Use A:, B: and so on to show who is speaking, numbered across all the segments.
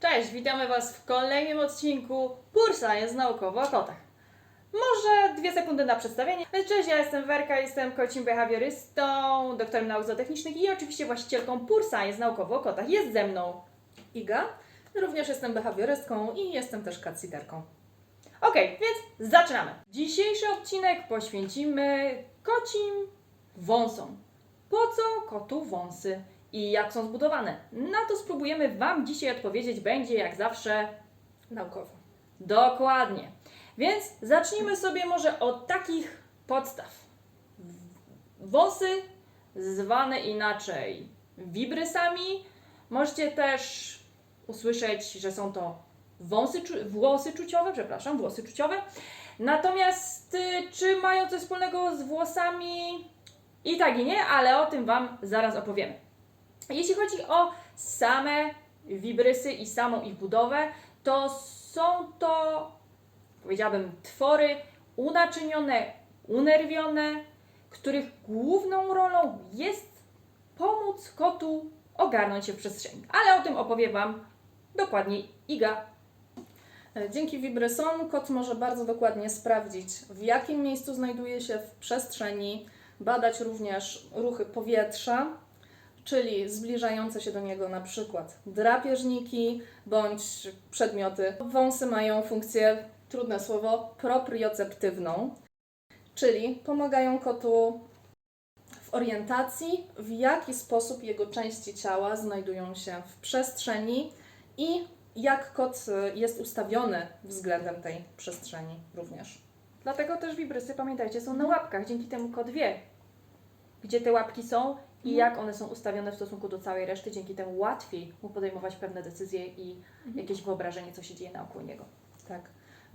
A: Cześć, witamy Was w kolejnym odcinku Pur Science naukowo o kotach. Może dwie sekundy na przedstawienie. Cześć, ja jestem Werka, jestem kocim behawiorystą, doktorem nauk zootechnicznych i oczywiście właścicielką Pur Science naukowo o kotach. Jest ze mną
B: Iga. Również jestem behawiorystką i jestem też catsitterką.
A: Okej, więc zaczynamy. Dzisiejszy odcinek poświęcimy kocim wąsom. Po co kotu wąsy i jak są zbudowane? Na to spróbujemy Wam dzisiaj odpowiedzieć. Będzie jak zawsze
B: Naukowo.
A: dokładnie. Więc zacznijmy sobie może od takich podstaw. Wąsy, zwane inaczej wibrysami. Możecie też usłyszeć, że są to wąsy, włosy czuciowe, przepraszam, włosy czuciowe. Natomiast y, czy mają coś wspólnego z włosami? I tak i nie, ale o tym Wam zaraz opowiemy. Jeśli chodzi o same wibrysy i samą ich budowę, to są to, powiedziałabym, twory unaczynione, unerwione, których główną rolą jest pomóc kotu ogarnąć się w przestrzeni. Ale o tym opowie Wam dokładniej Iga.
B: E, Dzięki wibrysom kot może bardzo dokładnie sprawdzić, w jakim miejscu znajduje się w przestrzeni, badać również ruchy powietrza, czyli zbliżające się do niego na przykład drapieżniki bądź przedmioty. Wąsy mają funkcję, trudne słowo, proprioceptywną, czyli pomagają kotu w orientacji, w jaki sposób jego części ciała znajdują się w przestrzeni i jak kot jest ustawiony względem tej przestrzeni również.
A: Dlatego też wibrysy, pamiętajcie, są na łapkach. Dzięki temu kot wie, gdzie te łapki są i
B: Mhm.
A: jak one są ustawione w stosunku do całej reszty. Dzięki temu łatwiej mu podejmować pewne decyzje i jakieś wyobrażenie, co się dzieje naokoło niego.
B: Tak.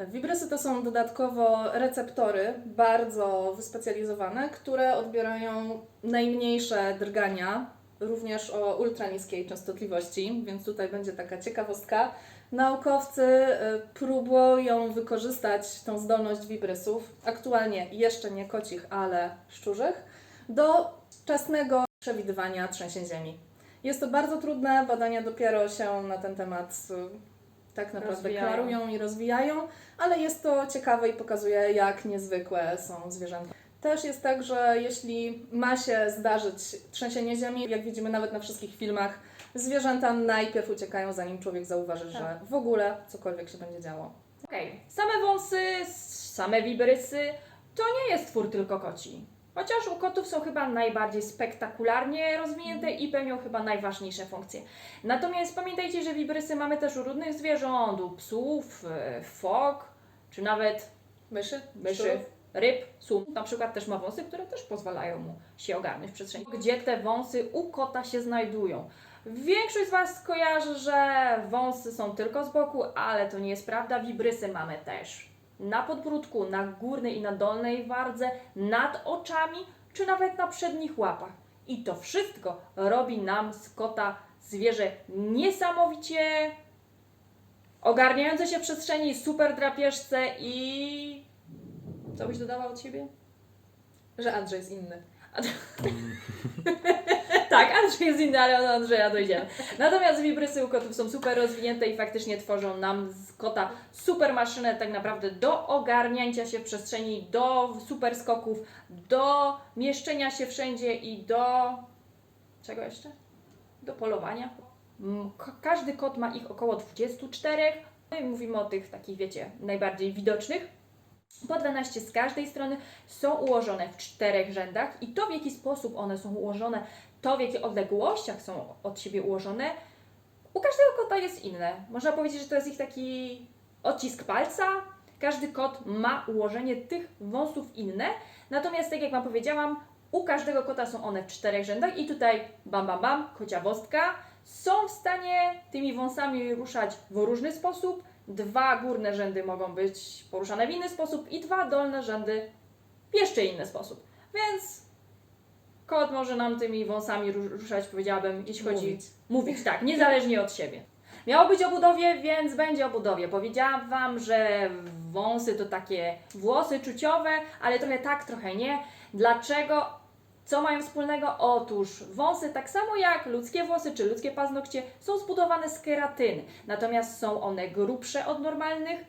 B: Wibrysy to są dodatkowo receptory bardzo wyspecjalizowane, które odbierają najmniejsze drgania, również o ultraniskiej częstotliwości, więc tutaj będzie taka ciekawostka. Naukowcy y, próbują wykorzystać tą zdolność wibrysów, aktualnie jeszcze nie kocich, ale szczurzych, do wczesnego przewidywania trzęsień ziemi. Jest to bardzo trudne, badania dopiero się na ten temat y, tak naprawdę
A: Rozwijają.
B: klarują i rozwijają, ale jest to ciekawe i pokazuje, jak niezwykłe są zwierzęta. Też jest tak, że jeśli ma się zdarzyć trzęsienie ziemi, jak widzimy nawet na wszystkich filmach, zwierzęta najpierw uciekają, zanim człowiek zauważy, że
A: Tak.
B: w ogóle cokolwiek się będzie działo.
A: Okej, same wąsy, same wibrysy to nie jest twór tylko koci. Chociaż u kotów są chyba najbardziej spektakularnie rozwinięte i pełnią chyba najważniejsze funkcje. Natomiast pamiętajcie, że wibrysy mamy też u różnych zwierząt, u psów, e, fok, czy nawet
B: Myszy?
A: myszy,
B: Szczurów?
A: ryb, sum. Na przykład też ma wąsy, które też pozwalają mu się ogarnąć w przestrzeni. Gdzie te wąsy u kota się znajdują? Większość z Was kojarzy, że wąsy są tylko z boku, ale to nie jest prawda. Wibrysy mamy też na podbródku, na górnej i na dolnej wardze, nad oczami, czy nawet na przednich łapach. I to wszystko robi nam z kota zwierzę niesamowicie ogarniające się w przestrzeni, super drapieżce i... Co byś dodała od siebie?
B: Że Andrzej jest inny.
A: Tak, Andrzej jest inny, ale do Andrzeja dojdziemy. Natomiast wibrysy u kotów są super rozwinięte i faktycznie tworzą nam z kota super maszynę tak naprawdę do ogarnięcia się w przestrzeni, do super skoków, do mieszczenia się wszędzie i do... czego jeszcze? Do polowania. Ka- Każdy kot ma ich około 24. No i mówimy o tych takich, wiecie, najbardziej widocznych. Po 12 z każdej strony są ułożone w czterech rzędach i to w jaki sposób one są ułożone, to w jakich odległościach są od siebie ułożone, u każdego kota jest inne. Można powiedzieć, że to jest ich taki odcisk palca. Każdy kot ma ułożenie tych wąsów inne, natomiast tak jak Wam powiedziałam, u każdego kota są one w czterech rzędach i tutaj bam bam bam, kociawostka, są w stanie tymi wąsami ruszać w różny sposób. Dwa górne rzędy mogą być poruszane w inny sposób i dwa dolne rzędy w jeszcze inny sposób. Więc kot może nam tymi wąsami ru- ruszać, powiedziałabym, jeśli chodzi
B: Mówić.
A: mówić tak, niezależnie od siebie. Miało być o budowie, więc będzie o budowie. Powiedziałam Wam, że wąsy to takie włosy czuciowe, ale trochę tak, trochę nie. Dlaczego? Co mają wspólnego? Otóż wąsy, tak samo jak ludzkie włosy czy ludzkie paznokcie, są zbudowane z keratyny. Natomiast są one grubsze od normalnych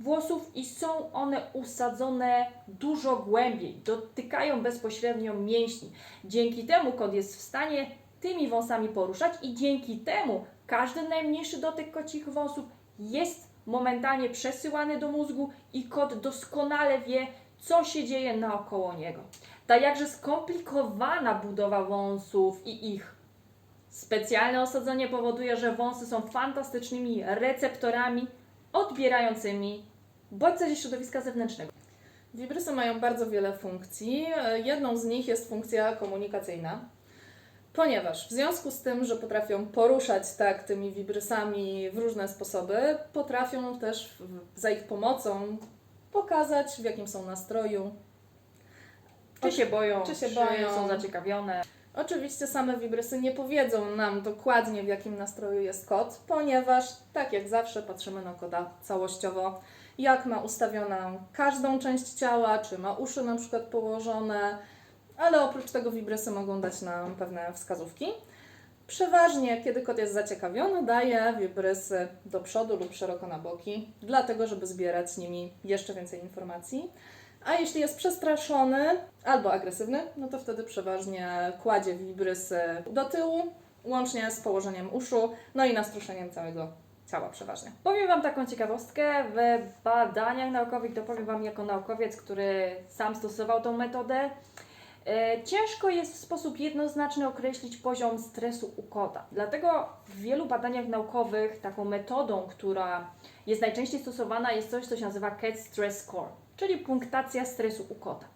A: włosów i są one usadzone dużo głębiej, dotykają bezpośrednio mięśni. Dzięki temu kot jest w stanie tymi wąsami poruszać i dzięki temu każdy najmniejszy dotyk kocich wąsów jest momentalnie przesyłany do mózgu i kot doskonale wie, co się dzieje naokoło niego. Ta jakże skomplikowana budowa wąsów i ich specjalne osadzenie powoduje, że wąsy są fantastycznymi receptorami odbierającymi bodźce ze środowiska zewnętrznego.
B: Wibrysy mają bardzo wiele funkcji. Jedną z nich jest funkcja komunikacyjna, ponieważ w związku z tym, że potrafią poruszać tak tymi wibrysami w różne sposoby, potrafią też za ich pomocą pokazać, w jakim są nastroju.
A: Czy się boją,
B: Czy się boją.
A: są zaciekawione.
B: Oczywiście same wibrysy nie powiedzą nam dokładnie, w jakim nastroju jest kot, ponieważ tak jak zawsze patrzymy na kota całościowo, jak ma ustawioną każdą część ciała, czy ma uszy na przykład położone, ale oprócz tego wibrysy mogą dać nam pewne wskazówki. Przeważnie, kiedy kot jest zaciekawiony, daje wibrysy do przodu lub szeroko na boki, dlatego żeby zbierać nimi jeszcze więcej informacji. A jeśli jest przestraszony albo agresywny, no to wtedy przeważnie kładzie wibrysy do tyłu, łącznie z położeniem uszu, no i nastroszeniem całego ciała przeważnie.
A: Powiem Wam taką ciekawostkę. W badaniach naukowych, to powiem Wam jako naukowiec, który sam stosował tą metodę, ciężko jest w sposób jednoznaczny określić poziom stresu u kota. Dlatego w wielu badaniach naukowych taką metodą, która jest najczęściej stosowana, jest coś, co się nazywa CAT Stress Score, czyli punktacja stresu u kota.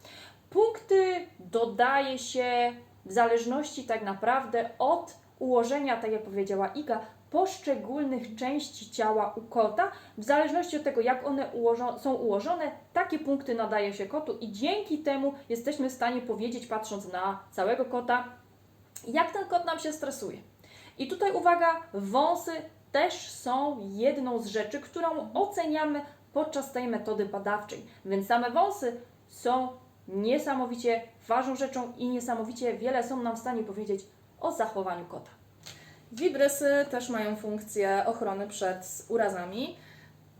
A: Punkty dodaje się w zależności tak naprawdę od ułożenia, tak jak powiedziała Iga, poszczególnych części ciała u kota. W zależności od tego, jak one są ułożone, takie punkty nadaje się kotu i dzięki temu jesteśmy w stanie powiedzieć, patrząc na całego kota, jak ten kot nam się stresuje. I tutaj uwaga, wąsy też są jedną z rzeczy, którą oceniamy podczas tej metody badawczej. Więc same wąsy są niesamowicie ważną rzeczą i niesamowicie wiele są nam w stanie powiedzieć o zachowaniu kota.
B: Wibrysy też mają funkcję ochrony przed urazami,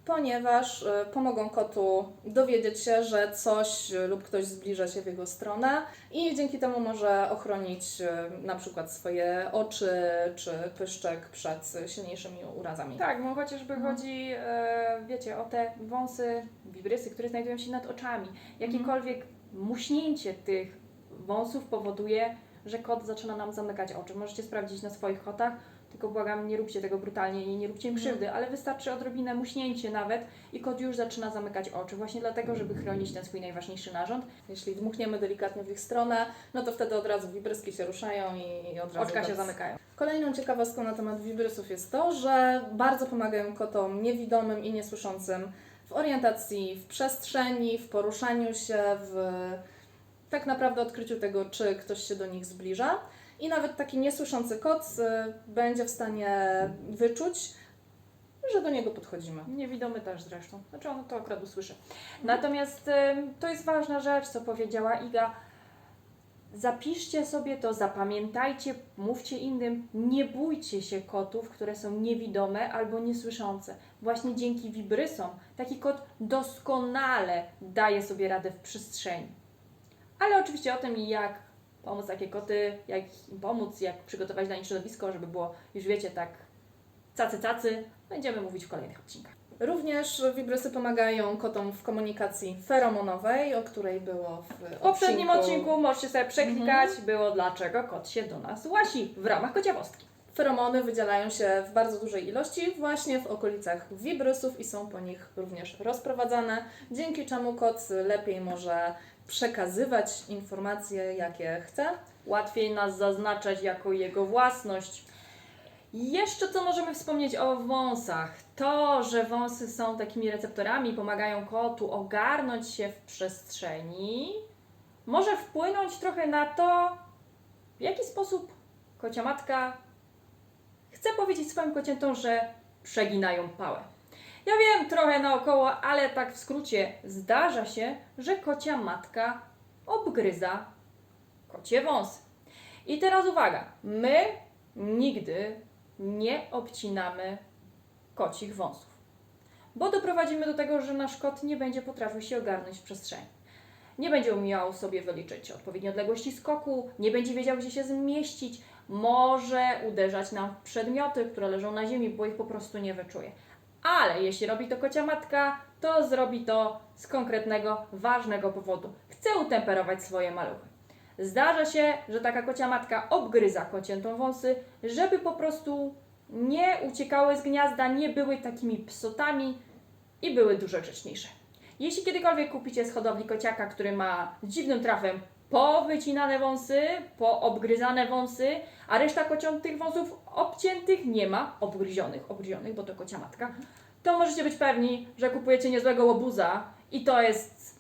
B: ponieważ e, pomogą kotu dowiedzieć się, że coś e, lub ktoś zbliża się w jego stronę i dzięki temu może ochronić e, na przykład swoje oczy czy pyszczek przed silniejszymi urazami.
A: Tak, bo chociażby chodzi, e, wiecie, o te wąsy, wibrysy, które znajdują się nad oczami. Jakiekolwiek muśnięcie tych wąsów powoduje, że kot zaczyna nam zamykać oczy. Możecie sprawdzić na swoich kotach, tylko błagam, nie róbcie tego brutalnie i nie róbcie im krzywdy, ale wystarczy odrobinę muśnięcie nawet i kot już zaczyna zamykać oczy, właśnie dlatego, żeby chronić ten swój najważniejszy narząd.
B: Jeśli dmuchniemy delikatnie w ich stronę, no to wtedy od razu wibryski się ruszają i, od razu
A: Oczka się
B: bez-
A: zamykają.
B: Kolejną ciekawostką na temat wibrysów jest to, że bardzo pomagają kotom niewidomym i niesłyszącym w orientacji w przestrzeni, w poruszaniu się, w tak naprawdę odkryciu tego, czy ktoś się do nich zbliża. I nawet taki niesłyszący kot y, będzie w stanie wyczuć, że do niego podchodzimy.
A: Niewidomy też zresztą. Znaczy on to akurat usłyszy. Natomiast em, to jest ważna rzecz, co powiedziała Iga. Zapiszcie sobie to, zapamiętajcie, mówcie innym, nie bójcie się kotów, które są niewidome albo niesłyszące. Właśnie dzięki wibrysom taki kot doskonale daje sobie radę w przestrzeni. Ale oczywiście o tym, jak pomóc takie koty, jak im pomóc, jak przygotować dla nich środowisko, żeby było, już wiecie, tak cacy cacy, będziemy mówić w kolejnych odcinkach.
B: Również wibrysy pomagają kotom w komunikacji feromonowej, o której było w
A: poprzednim odcinku możecie sobie przeklikać, było dlaczego kot się do nas łasi w ramach kociawostki.
B: Feromony wydzielają się w bardzo dużej ilości właśnie w okolicach wibrysów i są po nich również rozprowadzane, dzięki czemu kot lepiej może przekazywać informacje, jakie chce.
A: Łatwiej nas zaznaczać jako jego własność. Jeszcze co możemy wspomnieć o wąsach? To, że wąsy są takimi receptorami, pomagają kotu ogarnąć się w przestrzeni, może wpłynąć trochę na to, w jaki sposób kocia matka chce powiedzieć swoim kociętom, że przeginają pałę. Ja wiem, trochę naokoło, ale tak w skrócie zdarza się, że kocia matka obgryza kocie wąsy. I teraz uwaga, my nigdy nie obcinamy kocich wąsów, bo doprowadzimy do tego, że nasz kot nie będzie potrafił się ogarnąć w przestrzeni. Nie będzie umiał sobie wyliczyć odpowiedniej odległości skoku, nie będzie wiedział, gdzie się zmieścić, może uderzać nam w przedmioty, które leżą na ziemi, bo ich po prostu nie wyczuje. Ale jeśli robi to kocia matka, to zrobi to z konkretnego, ważnego powodu. Chce utemperować swoje maluchy. Zdarza się, że taka kocia matka obgryza kociętą wąsy, żeby po prostu nie uciekały z gniazda, nie były takimi psotami i były dużo grzeczniejsze. Jeśli kiedykolwiek kupicie z hodowli kociaka, który ma dziwnym trafem powycinane wąsy, poobgryzane wąsy, a reszta kociątych wąsów obciętych nie ma, obgryzionych, obgryzionych, bo to kocia matka, to możecie być pewni, że kupujecie niezłego łobuza i to jest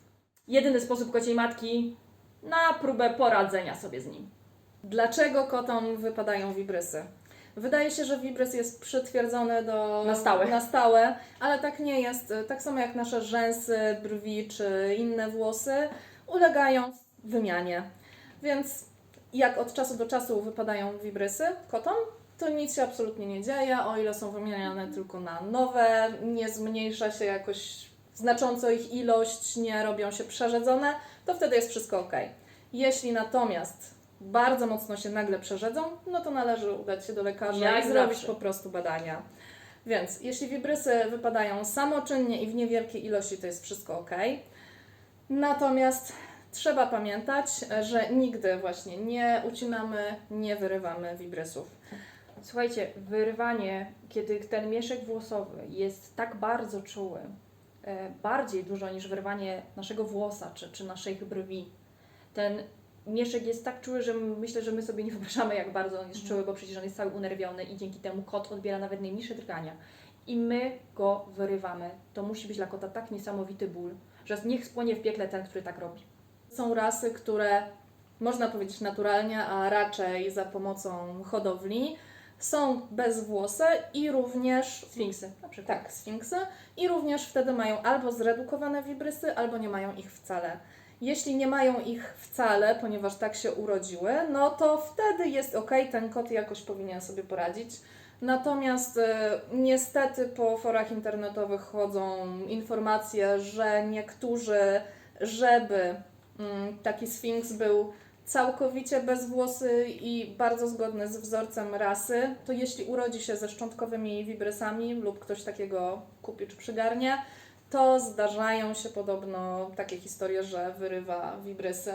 A: jedyny sposób kociej matki na próbę poradzenia sobie z nim.
B: Dlaczego kotom wypadają wibrysy? Wydaje się, że wibrys jest przytwierdzony do,
A: Na stałe.
B: na stałe, ale tak nie jest. Tak samo jak nasze rzęsy, brwi czy inne włosy ulegają wymianie. Więc jak od czasu do czasu wypadają wibrysy kotom, to nic się absolutnie nie dzieje, o ile są wymieniane tylko na nowe, nie zmniejsza się jakoś znacząco ich ilość, nie robią się przerzedzone, to wtedy jest wszystko ok. Jeśli natomiast bardzo mocno się nagle przerzedzą, no to należy udać się do lekarza
A: Jak
B: i zrobić
A: zawsze.
B: po prostu badania. Więc jeśli wibrysy wypadają samoczynnie i w niewielkiej ilości, to jest wszystko ok. Natomiast trzeba pamiętać, że nigdy właśnie nie ucinamy, nie wyrywamy wibrysów.
A: Słuchajcie, wyrwanie, kiedy ten mieszek włosowy jest tak bardzo czuły, e, bardziej dużo niż wyrwanie naszego włosa czy, czy naszych brwi, ten mieszek jest tak czuły, że myślę, że my sobie nie wyobrażamy, jak bardzo on jest czuły, bo przecież on jest cały unerwiony i dzięki temu kot odbiera nawet najmniejsze drgania. I my go wyrywamy. To musi być dla kota tak niesamowity ból, że niech spłonie w piekle ten, który tak robi.
B: Są rasy, które można powiedzieć naturalnie, a raczej za pomocą hodowli są bezwłose i również
A: Sfinksy na przykład.
B: Tak, sfinksy. I również wtedy mają albo zredukowane wibrysy, albo nie mają ich wcale. Jeśli nie mają ich wcale, ponieważ tak się urodziły, no to wtedy jest ok, ten kot jakoś powinien sobie poradzić. Natomiast e, niestety po forach internetowych chodzą informacje, że niektórzy, żeby taki sfinks był całkowicie bezwłosy i bardzo zgodny z wzorcem rasy, to jeśli urodzi się ze szczątkowymi wibrysami lub ktoś takiego kupi czy przygarnie, to zdarzają się podobno takie historie, że wyrywa wibrysy.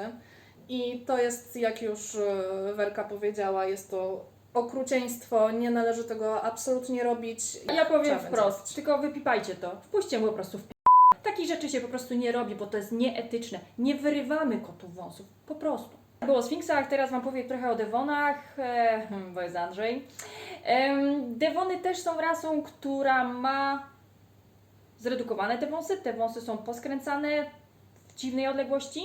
B: I to jest, jak już e, Werka powiedziała, jest to okrucieństwo, nie należy tego absolutnie robić.
A: Ja powiem
B: Trzeba
A: wprost,
B: będzie.
A: tylko wypipajcie to. Wpuśćcie mu po prostu w. Takich rzeczy się po prostu nie robi, bo to jest nieetyczne. Nie wyrywamy kotów wąsów. Po prostu. Było o sfinksach, teraz Wam powiem trochę o Devonach, e, hmm, bo jest Andrzej. Em, Devony też są rasą, która ma zredukowane te wąsy. Te wąsy są poskręcane w dziwnej odległości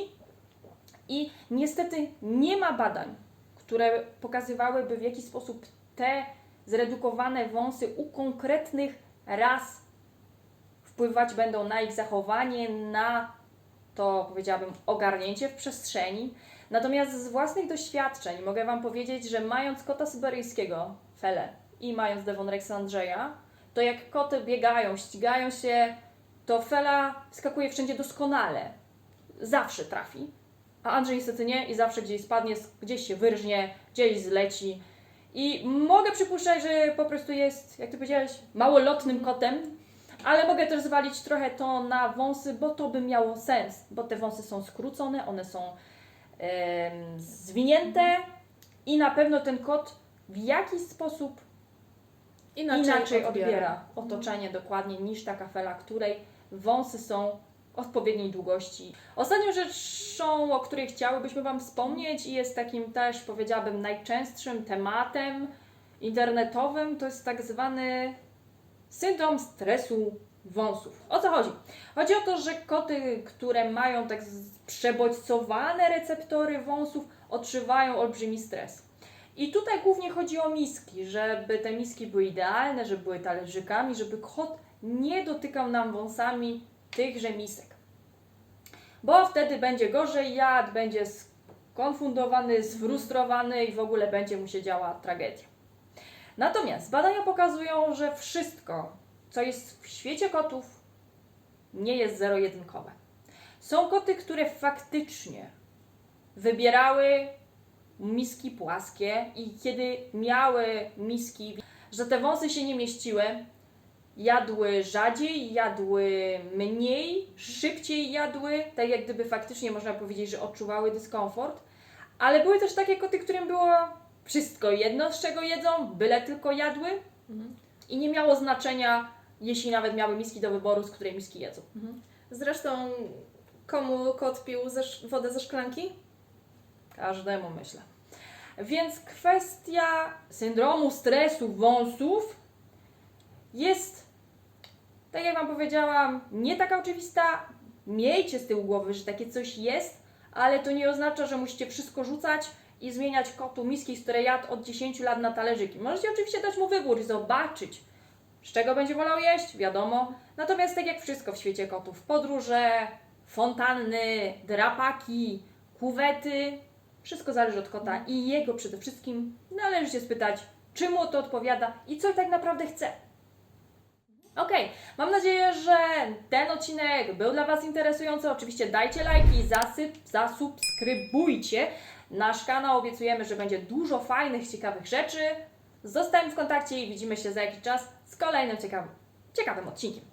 A: i niestety nie ma badań, które pokazywałyby w jaki sposób te zredukowane wąsy u konkretnych ras wpływać będą na ich zachowanie, na to powiedziałabym ogarnięcie w przestrzeni. Natomiast z własnych doświadczeń mogę Wam powiedzieć, że mając kota syberyjskiego, Fele, i mając Devon Rex Andrzeja, to jak koty biegają, ścigają się, to Fela skakuje wszędzie doskonale. Zawsze trafi. A Andrzej niestety nie i zawsze gdzieś spadnie, gdzieś się wyrżnie, gdzieś zleci. I mogę przypuszczać, że po prostu jest, jak ty powiedziałeś, małolotnym kotem, ale mogę też zwalić trochę to na wąsy, bo to by miało sens, bo te wąsy są skrócone, one są em, zwinięte i na pewno ten kot w jakiś sposób inaczej, odbiera. otoczenie dokładnie niż taka fela, której wąsy są odpowiedniej długości. Ostatnią rzeczą, o której chciałybyśmy Wam wspomnieć i jest takim też, powiedziałabym, najczęstszym tematem internetowym, to jest tak zwany syndrom stresu wąsów. O co chodzi? Chodzi o to, że koty, które mają tak przebodźcowane receptory wąsów, odczuwają olbrzymi stres. I tutaj głównie chodzi o miski, żeby te miski były idealne, żeby były talerzykami, żeby kot nie dotykał nam wąsami tychże misek. Bo wtedy będzie gorzej jadł, będzie skonfundowany, sfrustrowany i w ogóle będzie mu się działa tragedia. Natomiast badania pokazują, że wszystko, co jest w świecie kotów, nie jest zero-jedynkowe. Są koty, które faktycznie wybierały miski płaskie i kiedy miały miski, że te wąsy się nie mieściły, jadły rzadziej, jadły mniej, szybciej jadły, tak jak gdyby faktycznie można powiedzieć, że odczuwały dyskomfort, ale były też takie koty, którym było wszystko jedno, z czego jedzą, byle tylko jadły
B: Mhm.
A: i nie miało znaczenia, jeśli nawet miały miski do wyboru, z której miski jedzą.
B: Zresztą, komu kot pił ze, wodę ze szklanki?
A: Każdemu myślę. Więc kwestia syndromu stresu wąsów jest, tak jak Wam powiedziałam, nie taka oczywista. Miejcie z tyłu głowy, że takie coś jest, ale to nie oznacza, że musicie wszystko rzucać i zmieniać kotu miski, z której jadł od 10 lat na talerzyki. Możecie oczywiście dać mu wybór i zobaczyć, z czego będzie wolał jeść, wiadomo. Natomiast tak jak wszystko w świecie kotów, podróże, fontanny, drapaki, kuwety, wszystko zależy od kota i jego przede wszystkim należy się spytać, czy mu to odpowiada i co tak naprawdę chce. Okej, mam nadzieję, że ten odcinek był dla Was interesujący. Oczywiście dajcie lajki, zasyp, zasubskrybujcie nasz kanał. Obiecujemy, że będzie dużo fajnych, ciekawych rzeczy. Zostańmy w kontakcie i widzimy się za jakiś czas z kolejnym ciekawym, ciekawym odcinkiem.